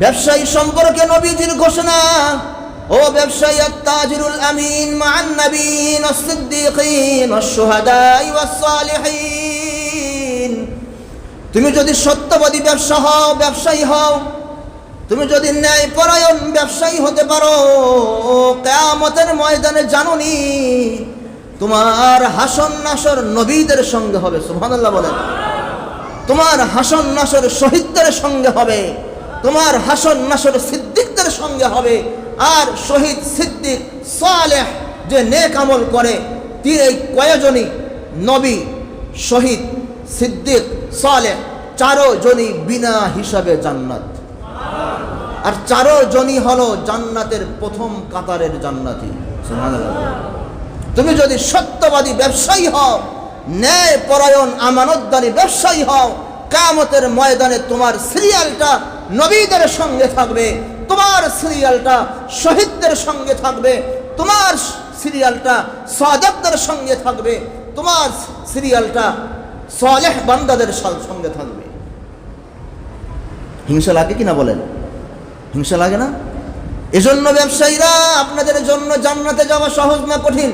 ব্যবসায়ী সম্পর্কে নবীজির ঘোষণা, ও ব্যবসায়ী আত্তাজিরুল আমিন মান নবীন সিদ্দিকিন ওয়াস-শুহাদাই ওয়াস-সালিহিন তুমি যদি সত্যবাদী ব্যবসা হও, ব্যবসায়ী হও, তুমি যদি ন্যায় পরায়ণ ব্যবসায়ী হতে পারো, কেয়ামতের ময়দানে জানুনি, তোমার হাসন নাসর নবীদের সঙ্গে হবে, সুবহানাল্লাহ বলেন। তোমার হাসন নাসর শহীদদের সঙ্গে হবে। তোমার হাসন নাসর সিদ্দিকদের সঙ্গে হবে। আর শহীদ সিদ্দিক সালেহ যে নেক আমল করে এই কয়জনই নবী শহীদ সিদ্দিক সালেহ? চারো জনই বিনা হিসাবে জান্নাত। আর চারো জনই হলো জান্নাতের প্রথম কাতারের জান্নাতি। তুমি যদি সত্যবাদী ব্যবসায়ী হও ন্যায় পরায়ণ আমানতদারি ব্যবসায়ী হও কামতের ময়দানে তোমার সিরিয়ালটা নবীদের সঙ্গে থাকবে, তোমার সিরিয়ালটা শহীদদের সঙ্গে থাকবে, তোমার সিরিয়ালটা সাদাকদের সঙ্গে থাকবে, তোমার সিরিয়ালটা সালেহ বান্দাদের সঙ্গে থাকবে। হিংসা লাগে কিনা বলেন? হিংসা লাগে না? এজন্য ব্যবসায়ীরা আপনাদের জন্য জান্নাতে যাওয়া সহজ না কঠিন?